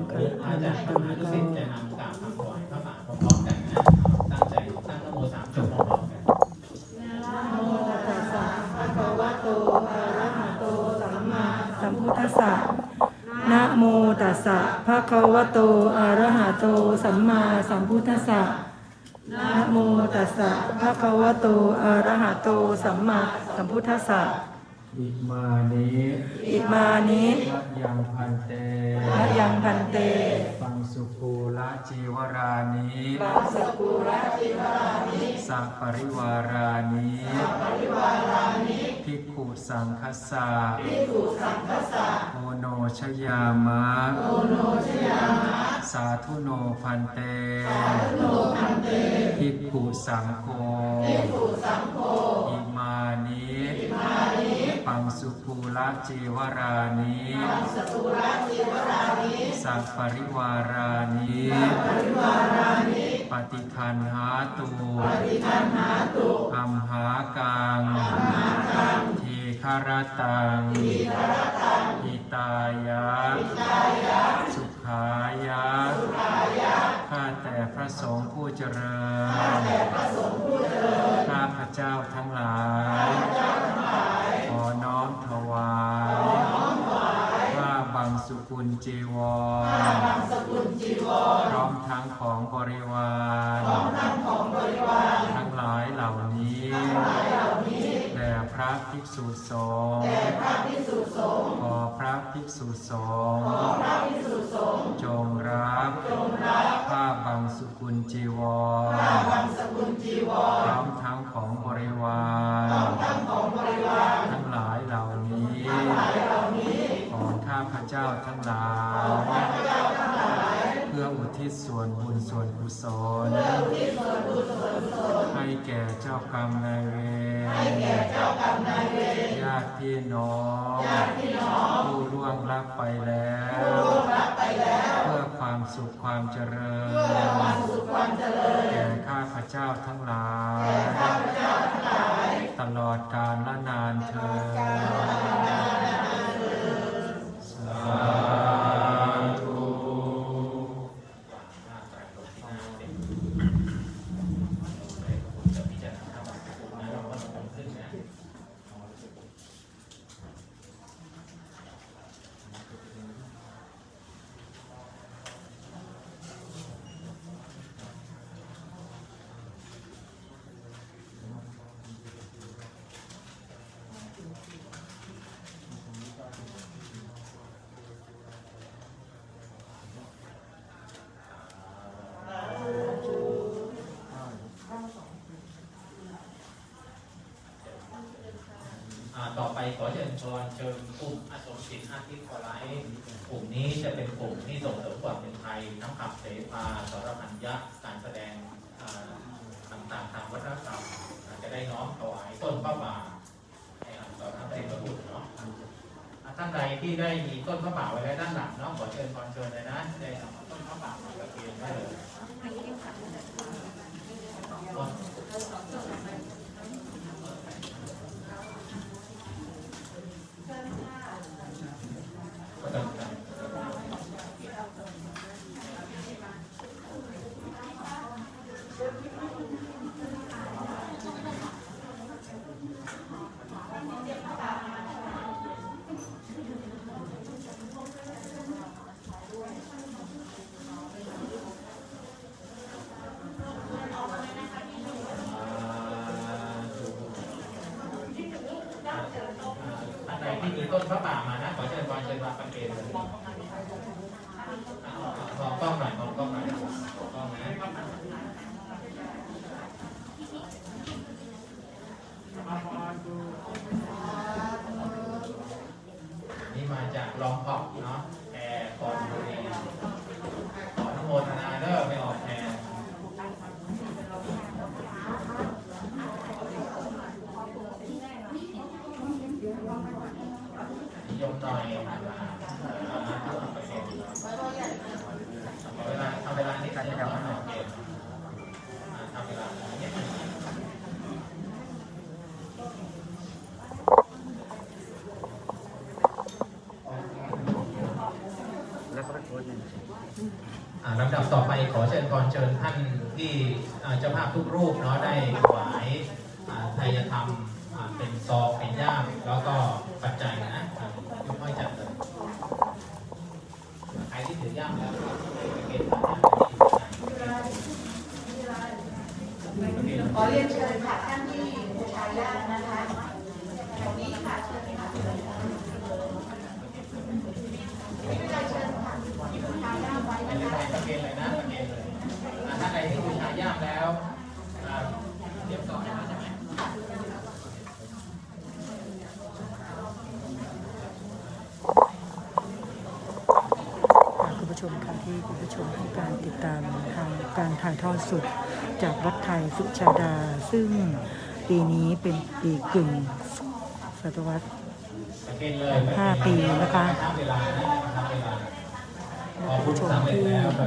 ชมค่ะอาจารย์ตอนคนี้ณะก็สิทธิ์จะนำกราบคำถวายพระป่าพร้อมๆกันนะตั้งใจตั้งนโมสามจบพร้อมๆกันนะโมตัสสะภะคะวะโตอะระหะโตสัมมาสัมพุทธัสสะนะโมตัสสะภะคะวะโตอะระหะโตสัมมาสัมพุทธัสสะนะโมตัสสะภะคะวะโตอะระหะโตสัมมาสัมพุทธัสสะ อิมานิอิมานิมะยังพันเตมะยังพันเต ปังสุภูละจีวรานิบาสกุระจิวรานิสัปริวารานิภิกขุสังคัสสะภิกขุสังฆสสะโอโนชยามะโอโนชยามะ สาธุโนพันเตโนพันเตภิกขุสังโฆภิกขุสังโฆอิมานิอิมานิปั งสุภูละจีวรานิปัสกุระจิวรานิสัปริวารานิปริวารานิปฏิคันหาตุปฏิคันหาตุอัมหากังมหาคังทีคารตังอิทรตังอิตายะตายะสุขายะขายะข้าแต่พระสงฆ์ผู้เจริญแต่พระสงฆ์ผู้เจริญข้าพระเจ้าทั้งหลาย ลจีวรบังสกุลจีวรพร้อมทั้งของบริวารพร้อมทั้งของบริวารทั้งหลายเหล่านี้เหล่านี้แด่พระภิกษุสงฆ์แต่พระภิกษุสงฆ์ขอพระภิกษุสงฆ์ขอพระภิกษุสงฆ์จงรับจงรับผ้าบังสุกุลจีวรผ้าบังสกุลจีวพร ทั้งหลายข้าพเจ้าทั้งหลายเพื่ออุทิศส่วนบุญส่วนกุศลที่ส่วนบุญส่วนกุศลให้แก่เจ้ากรรมนายเวรให้แก่เจ้ากรรมนายเวรญาติพี่น้องญาติพี่น้องผู้ล่วงลับไปแล้วผู้รับไปแล้ว เพื่อความสุขความเจริญเพื่อความสุขความเจริญแก่ข้าพระเจ้าทั้งหลายข้าพเจ้าทั้งหลาย ตลอดกาลและนานเธอญสาธุ จะพิจารณาธรรมะนะเราก็ต้องขึ้นนะ อ่า ต่อไปขอเชิญชวนเชิญกลุ่มอสมศิลอาทิตย์คอไลท์กลุ่มนี้จะเป็นกลุ่มที่ส่งเสริมความเป็นไทยน้ำขับเสภาสารพันยะการแสดงต่างๆทางวัฒนธรรมจะได้น้อมถวายต้นพระป่าให้อ่าต่อท่านเป็นพระบุตรเนาะท่านใดที่ได้มีต้นพระป่าไว้แล้วด้านหลังเนาะขอเชิญขอเชิญเลยนะได้ต้นพระป่ามาตะเกียนได้เลยต้น ก็ต้องการ ที่มีต้นพระป่ามานะ ขอเชิญวางเชิญวางประเคนเลยมองกล้องหน่อยมองกล้องหน่อยมองกล้องนะนี่มาจากลองพอกเนาะแอร์คอนบุรีขออนุโมทนาเด้อไม่ออกแทนนิยมหน่อยเอาเวลาเอาเวลานี้กันเดี๋ยวมันออกเกมทำเวลาเนี้ย แล้วก็ไปโพสต์ อ่าลำดับต่อไป ขอเชิญพรเชิญท่านที่เจ้าภาพทุกรูปเนาะได้ขอาไทยธรรมอ่าเป็นซองเป็นย่ามแล้วก็ปัจจัยนะอ่ายกห้อยจัดเลยใครที่ถือย่ามแล้วเกณฑ์ฐานย่าม ขอเรียนเชิญค่ะท่านที่บูชาญาตินะคะตรงนี้ค่ะเชิญค่ะไม่เป็นไรเชิญค่ะบูชาญาติไว้ ไม่ นะ เป็นไรคะประเกณฑ์เลยนะประเกณฑ์เลยอ่าท่านใดที่บูชาย่ามแล้วอ่าเรียบร้อยแล้วใช่ไหม คุณผู้ชมค่ะที่คุณผู้ช มการติดตามทางการถ่ายทอดสดจากวัดไทยสุชาดา ซึ่งปีนี้เป็นปีกึ่งศตวรรษประเกณฑ์เลยห้าปีนะคะและผู้ชมที่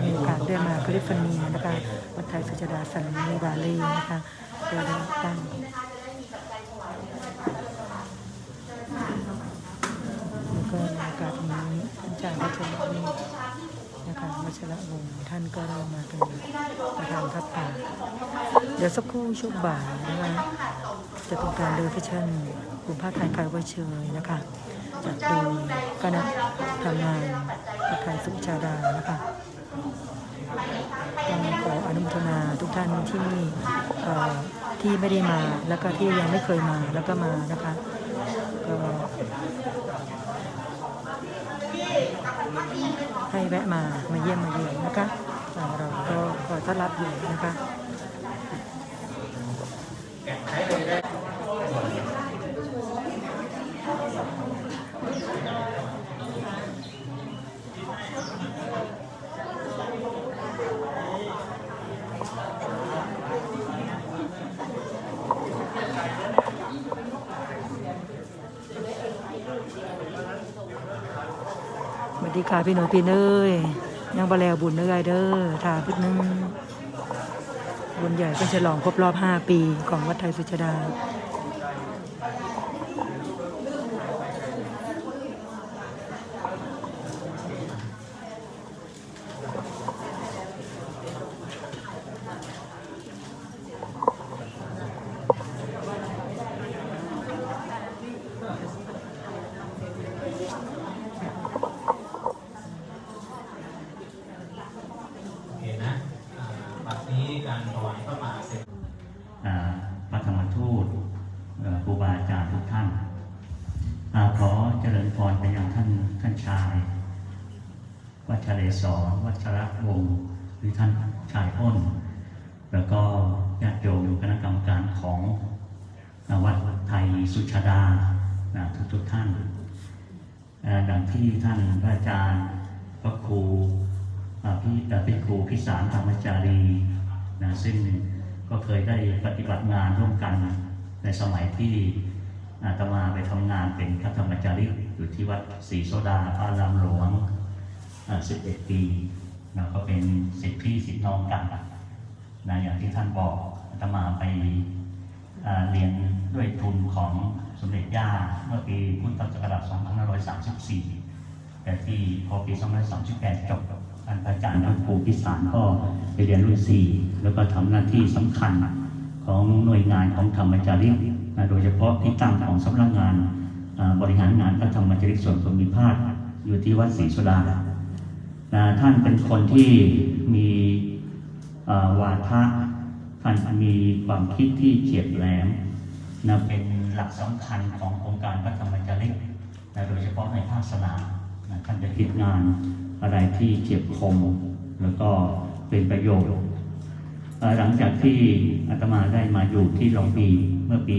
มีโอกาสได้มาแคลิฟอร์เนียนะคะวัดไทยสุชาดาสันนิบาลีนะคะก็ได้ตั้งแล้วก็ในโอกาสนี้ท่านอาจารย์วัชระนี่นะคะวัชระวงศ์ท่านก็ได้มาเป็นประธานทัพป่า เดี๋ยวสักครู่ช่วงบ่ายนะคะจะเป็นการเดินแฟชั่นกลุ่มผ้าไทยคายไวเชยนะคะจากโดยคณะทำงานผ้าไทยสุชาดานะคะต้องขออนุโมทนาทุกท่านที่เอ่ที่ไม่ได้มาแล้วก็ที่ยังไม่เคยมาแล้วก็มานะคะก็ให้แวะมามาเยี่ยมมาเยือนนะคะเราก็คอต้อนรับอยู่นะคะ แกะใช้เลยได้สวัสดีค่ะพี่หนูพี่เนยยังบาแล้วบุญเนยเด้อทาพึ่งนึง บุญใหญ่เป็นฉลองครบรอบ 5 ปีของวัดไทยสุจดา โอเคนะอ่าบัดนี้การถวายพระป่าเสร็จ อ่าพระธรรมทูตเอ่อครูบาอาจารย์ทุกท่านอาขอเจริญพรไปยังท่านท่านชาย วัชเรศรวัชระวงศ์หรือท่านชายอ้น แล้วก็ญาติโยมคณะกรรมการของอ่าวัดไทย สุชาดาทุกทุกท่านดังที่ท่านพระอาจารย์พระครูอ่าพี่เอ่อพี่ครูพิสารธรรมจารีนะซึ่งก็เคยได้ปฏิบัติงานร่วมกันในสมัยที่อาตมาไปทำงานเป็นพระธรรมจาริกอยู่ที่วัดศรีโสดาอารามหลวง 11 ปีนะก็เป็นสิทธิพี่สิทธิน้องกันนะอย่างที่ท่านบอกอาตมาไป เรียนด้วยทุนของสมเด็จย่าเมื่อปีพุทธศักราช2534 แต่ที่พอปี 2538 จบท่านอาจารย์พระครูพิสารก็ไปเรียนรุ่น4แล้วก็ทำหน้าที่สำคัญของหน่วยงานของธรรมจาริกนะโดยเฉพาะที่ตั้งของสำนักงานบริหารงานพระธรรมจาริกส่วนภูมิภาคอยู่ที่วัดศรีสุดานะท่านเป็นคนที่มีวาทะ ท่านมีความคิดที่เฉียบแหลมนะเป็นหลักสำคัญของโครงการพระธรรมจริกนะโดยเฉพาะในภาคสนามนะท่านจะคิดงานอะไรที่เฉียบคม แล้วก็เป็นประโยชน์หลังจากที่อาตมาได้มาอยู่ที่ลองปีเมื่อปี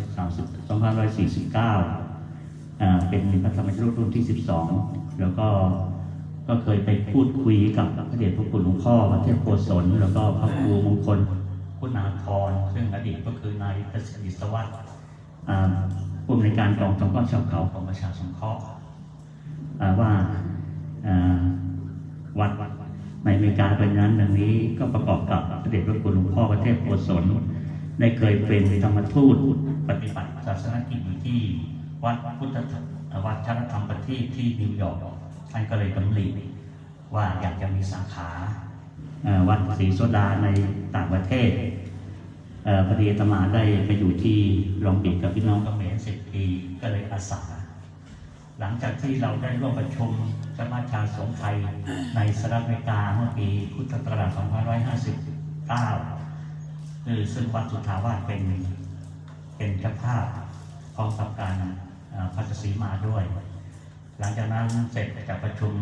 2530 2549อ่าเป็นพระธรรมชโลกรุ่นที่ 12 แล้วก็ ก็เคยไปพูดคุยกับพระเดชพระคุณหลวงพ่อพระเทพโกศลแล้วก็พระครูมงคลคุณาธรซึ่งอดีตก็คือนายประสิทธิสวัสดิ์ผู้อำนวยการกองสงเคราะห์ชาวเขาของประชาสงเคราะห์ว่าวัดในอเมริกาเป็นนั้นดังนี้ก็ประกอบกับพระเดชพระคุณหลวงพ่อประเทศโกศลได้เคยเป็นธรรมทูตปฏิบัติศาสนกิจอยู่ที่วัดพุทธวัดชนธรรมประทีปที่นิวยอร์ก ท่านก็เลยดำริว่าอยากจะมีสาขาวัดศรีโสดาในต่างประเทศเอ่อพอดีอาตมาได้ไปอยู่ที่ลองบิดกับพี่น้องเขมรสิบปีก็เลยอาสา หลังจากที่เราได้ร่วมประชุมสมาชาสงฆ์ไทยในสหรัฐอเมริกาเมื่อปีพุทธศักราช2559คือซึ่งวัดสุทาวาสเป็นเป็นเจ้าภาพพร้อมกับการพัชสีมาด้วย หลังจากนั้นเสร็จจากประชุม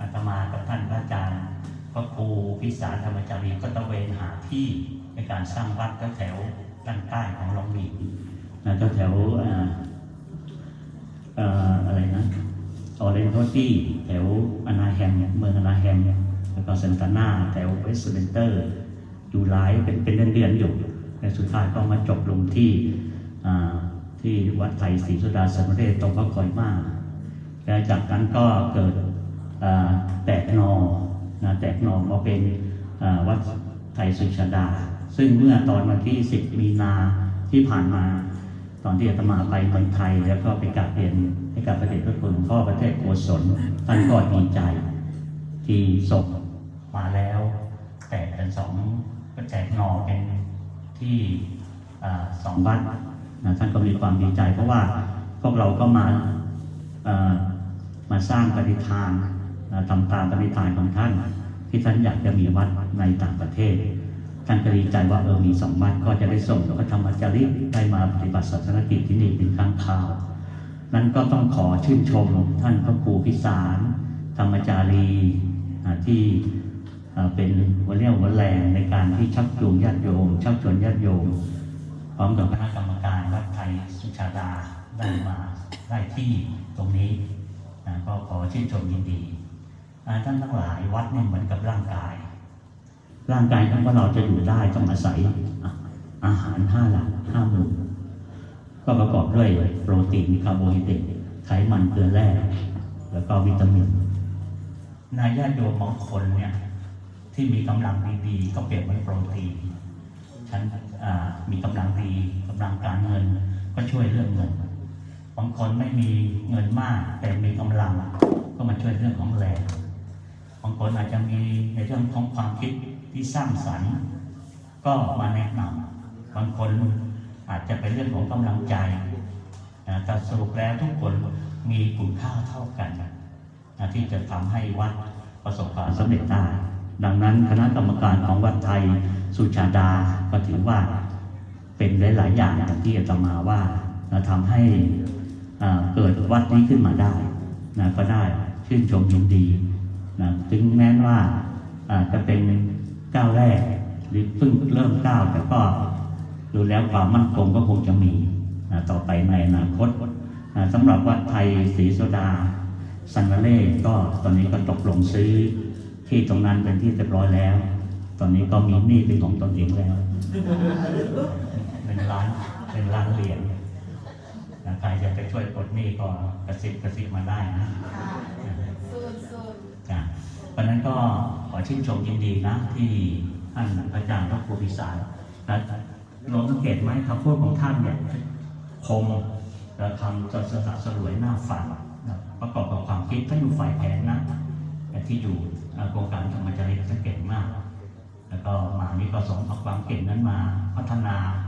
อาตมากับท่านพระอาจารย์พระครูพิสารธรรมจารีก็ตระเวนหาที่ในการสร้างวัดแถวด้านใต้ของลองบีนะแถวอ่อเอ่ออะไรนะออเรนโทตี้แถวอนาแฮมเนี่ยเมืองอนาแฮมเนี่ยแล้วก็เซนตานาแถวเวสต์เ n นเตอร์อยู่หลายเป็นเป็นเดือนๆอยู่แต่สุดท้ายก็มาจบลงที่ที่วัดไทยศรีสุดาสมเด็จตรงพระคอยมา และจากนั้นก็เกิดแตกนอนะแตกนอมาเป็นวัดไทยสุชาดา ซึ่งเมื่อตอนวันที่ 10 มีนาที่ผ่านมา ตอนที่อาตมาไปเมืองไทย แล้วก็ไปกราบเรียนให้กับพระเดชพระคุณพ่อประเทศโกศลท่านก็ดีใจ ที่ส่งมาแล้ว แต่เป็นสองก็แจกนอเป็นที่อสองบ้านนะท่านก็มีความดีใจเพราะว่าพวกเราก็มา มาสร้างปฏิทานนะทำตามปฏิทานของท่าน ที่ท่านอยากจะมีวัดในต่างประเทศ ท่านก็ดีใจว่าเออมีสองวัดก็จะได้ส่งแล้วก็ธรรมจาริกได้มาปฏิบัติศาสนกิจที่นี่เป็นครั้งคราว นั้นก็ต้องขอชื่นชมท่านพระครูพิสาร ธรรมจารีที่เป็นหัวเรี่ยวหัวแรงในการที่ชักจูงญาติโยมชักชวนญาติโยมพร้อมกับคณะกรรมการวัดไทยสุชาดาได้มาได้ที่ตรงนี้ ก็ขอชื่นชมยินดีท่านทั้งหลายวัดเนี่ยเหมือนกับร่างกาย ร่างกายของเราจะอยู่ได้ต้องอาศัยอ่อาหารห้าหลักห้าหมู่ก็ประกอบด้วยโปรตีนคาร์โบไฮเดรตไขมันเกลือแร่แล้วก็วิตามินนายญาติโยมบางคนเนี่ยที่มีกำลังดีๆก็เปรียบเหมือนโปรตีนฉันมีกำลังดีกำลังการเงินก็ช่วยเรื่องเงิน บางคนไม่มีเงินมาก แต่มีกำลังก็มาช่วยเรื่องของแรงบางคนอาจจะมีในเรื่องของความคิดที่สร้างสรรค์ก็มาแนะนำบางคนอาจจะเป็นเรื่องของกำลังใจนะแต่สรุปแล้วทุกคนมีคุณค่าเท่ากันนะที่จะทำให้วัดประสบความสำเร็จได้ดังนั้นคณะกรรมการของวัดไทยสุชาดาก็ถือว่าเป็นหลาย ๆ อย่างอย่างที่อาตมาว่านะทำให้ เกิดวัดนี้ขึ้นมาได้นะก็ได้ชื่นชมยินดีนะถึงแม้ว่าจะเป็นก้าวแรก หรือเพิ่งเริ่มก้าวแต่ก็ดูแล้วความมั่นคงก็คงจะมีนะต่อไปในอนาคตนะสำหรับวัดไทยศรีโสดาสันเล่ก็ตอนนี้ก็ตกลงซื้อที่ตรงนั้นเป็นที่เรียบร้อยแล้ว ตอนนี้ก็มีหนี้เป็นของตนเองแล้วเป็นล้านเป็นล้านเหรียญ ใครจะไปช่วยปลดหนี้ก็กระซิบกระซิบมาได้นะจ้ะเพราะฉะนั้นก็ขอชื่นชมยินดีนะที่ท่านอาจารย์พระครูพิสารนะลองสังเกตไหมคำพูดของท่านเนี่ยคมและคำจะสะสลวยหน้าฟังนะประกอบกับความคิดท่านอยู่ฝ่ายแผนนะแต่ที่อยู่อ่าโครงการธรรมจริยสังเกตมาก แล้วก็มานี้ก็ส่งเอาความเก่งนั้นมาพัฒนาอ่า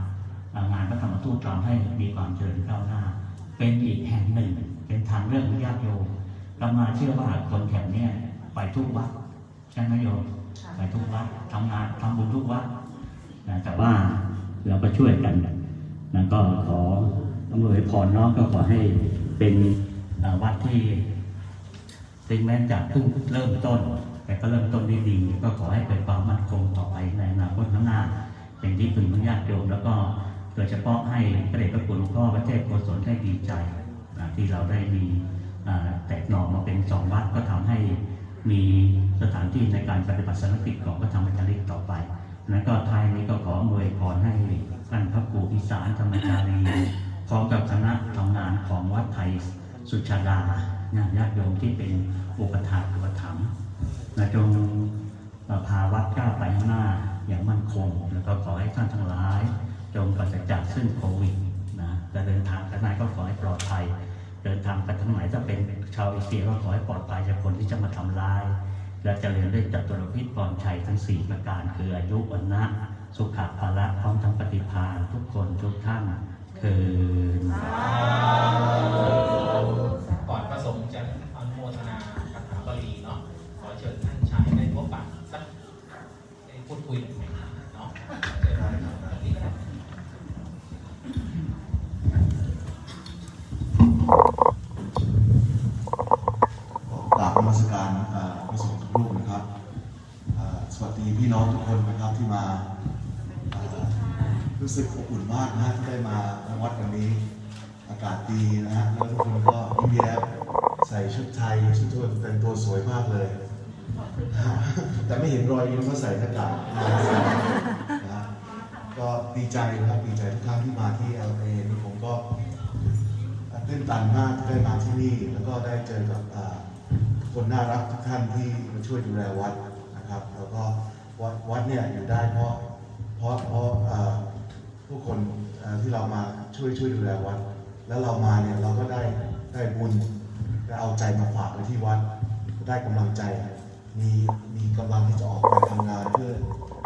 งานพระธรรมทูตทำให้มีความเจริญก้าวหน้า เป็นอีกแห่งหนึ่ง เป็นทางเลือกของญาติโยมเรามาเชื่อว่าคนแถวเนี้ยไปทุกวัดใช่ไหมโยมไปทุกวัดทำงานทำบุญทุกวัดนะแต่ว่าเราก็ช่วยกันนะก็ขออำนวยพรเนาะก็ขอให้เป็นอ่าวัดที่ถึงแม้จะเพิ่งเริ่มต้น แต่ก็เริ่มต้นได้ดีก็ขอให้เกิดความมั่นคงต่อไปในอนาคตข้างหน้าเป็นที่พึงของญาติโยมแล้วก็โด ยเฉพาะให้พระเดชพระคุณหลวงพ่อพระเทพโกศลได้ดีใจนะที่เราได้มีแตกหน่อมาเป็นสองวัดก็ทำให้มีสถานที่ในการปฏิบัติสนกิจของพระธรรมจาริกต่อไปนั้นก็ท้ายนี้ก็ขออำนวยพรให้ท่านพระครูพิสารธรรมจารีพร้อมกับคณะทำงานของวัดไทยสุชาดาญาติโยมที่เป็นอุปถาอุปถัมภ์นะจงพาวัดก้าวไปข้างหน้าอย่างมั่นคง แล้วก็ขอให้ท่านทั้งหลาย จงปราศจากซึ่งโควิดนะจะเดินทางกันไหนก็ขอให้ปลอดภัย เดินทางไปทางไหนจะเป็นชาวเอเชียก็ขอให้ปลอดภัยจากคนที่จะมาทำลาย และจะเจริญด้วยจตุรพิษพรชัยทั้งสี่ประการ คืออายุวันนะสุขภาละพร้อมทั้งปฏิภาณทุกคนทุกท่านคือก่อนพระสงฆ์จะอนุโมทนาคาถาบาลีเนาะขอเชิญท่านชายได้พบปะสักได้พูดคุย มัสการพระสงฆ์ทุกรูปนะครับสวัสดีพี่น้องทุกคนนะครับที่มารู้สึกอบอุ่นมากนะที่ได้มาวัดวันนี้ อากาศดีนะฮะแล้วทุกคนก็ยิ้มแย้มใส่ชุดไทยชุดตัวแต่งตัวสวยมากเลย แต่ไม่เห็นรอยยิ้มเพราะใส่หน้ากากนะฮะก็ดีใจนะครับดีใจทุกครั้งที่มาที่ LA นี่ผมก็ตื่นตันมากที่ได้มาที่นี่ แล้วก็ได้เจอกับ คนน่ารักทุกท่านที่มาช่วยดูแลวัดนะครับ แล้วก็วัดวัดเนี่ยอยู่ได้เพราะเพราะเพราะผู้คนที่เรามาช่วยช่วยดูแลวัด แล้วเรามาเนี่ยเราก็ได้ได้บุญได้เอาใจมาฝากไว้ที่วัด ได้กำลังใจมีมีกำลังที่จะออกไปทำงานเพื่อ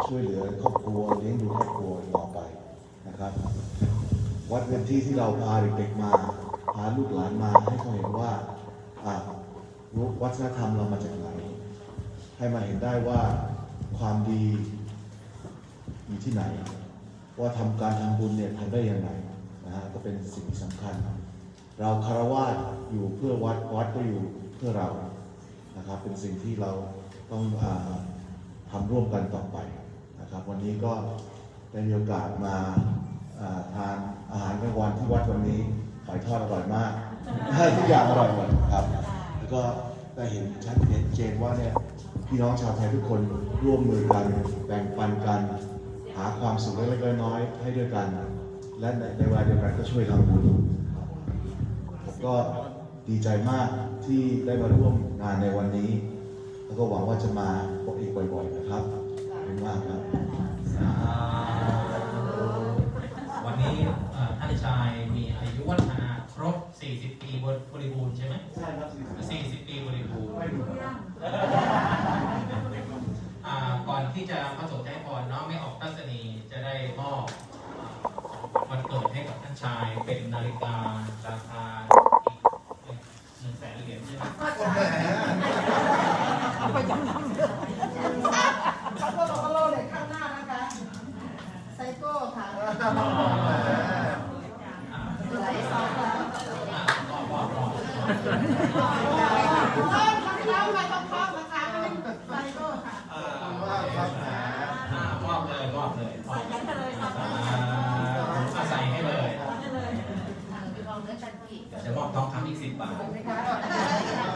ช่วยเหลือครอบครัวเลี้ยงดูครอบครัวต่อไปนะครับ วัดเป็นที่ที่เราพาเด็กๆมาพาลูกหลานมาให้เขาเห็นว่า อ่าวัฒนธรรมเรามาจากไหน ให้มาเห็นได้ว่าความดีอยู่ที่ไหน ว่าทำการทำบุญเนี่ยทำได้อยังไงนะฮะก็เป็นสิ่งที่สำคัญ เราคารวะอยู่เพื่อวัดวัดก็อยู่เพื่อเรานะครับเป็นสิ่งที่เราต้องอาทำร่วมกันต่อไปนะครับ วันนี้ก็ได้มีโอกาสมาอ่าทานอาหารกลางวันที่วัดวันนี้หอยทอดอร่อยมากทุกอย่างอร่อยหมดครับ แล้วก็ ได้เห็นชัดเห็นเจนว่าเนี่ยพี่น้องชาวไทยทุกคนร่วมมือกันแบ่งปันกัน หาความสุขเล็กๆน้อยๆให้ด้วยกัน และในในเวลาเดียวกันก็ช่วยทำบุญผมก็ดีใจมากที่ได้มาร่วมงานในวันนี้ แล้วก็หวังว่าจะมาพบอีกบ่อยๆนะครับขอบคุณมากครับ 40 ปีบริบูรณ์ใช่ไหมใช่ครับ40 ปีบริบูรณ์อ่าก่อนที่จะพระสงฆ์จะให้พรเนาะไม่ออกทัศนีจะได้มอบอ่าวันเกิดให้กับท่านชายเป็นนาฬิกา อีกสิบบาท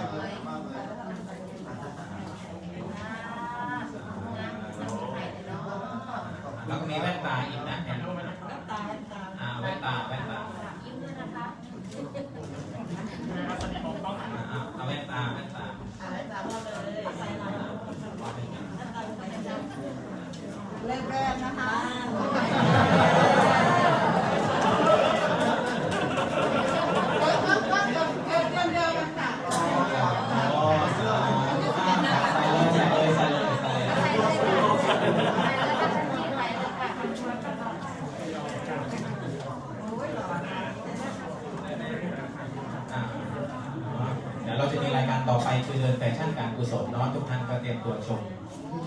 ไปคือเดินแฟชั่นการกุศลเนาะทุกท่านก็เตรียมตัวชม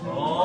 อ